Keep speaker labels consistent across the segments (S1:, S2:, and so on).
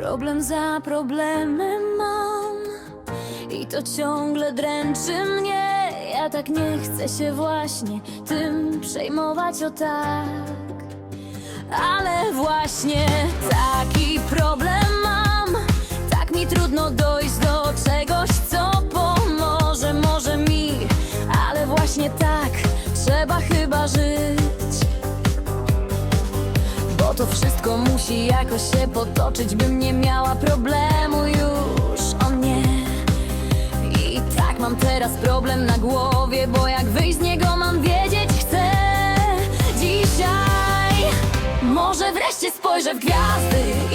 S1: Problem za problemem mam. I to ciągle dręczy mnie. Ja tak nie chcę się właśnie tym przejmować o tak. Ale właśnie taki problem mam. Tak mi trudno dojść do czegoś, co pomoże może mi. Ale właśnie tak trzeba chyba żyć to wszystko musi jakoś się potoczyć, bym nie miała problemu już o nie. I tak mam teraz problem na głowie, bo jak wyjść z niego mam wiedzieć chcę. Dzisiaj może wreszcie spojrzę w gwiazdy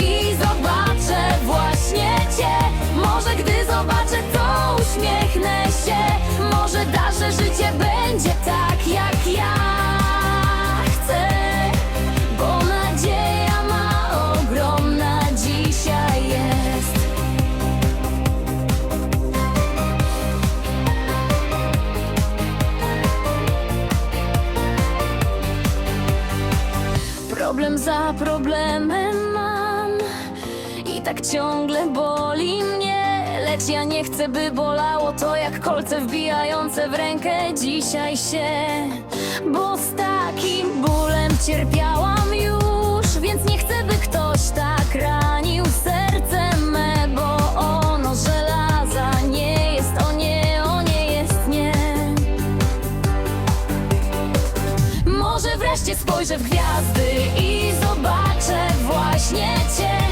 S1: Problem za problemem mam. I tak ciągle boli mnie Lecz ja nie chcę by bolało to jak kolce wbijające w rękę. Dzisiaj się Bo z takim bólem cierpiałam wreszcie spojrzę w gwiazdy i zobaczę właśnie Cię.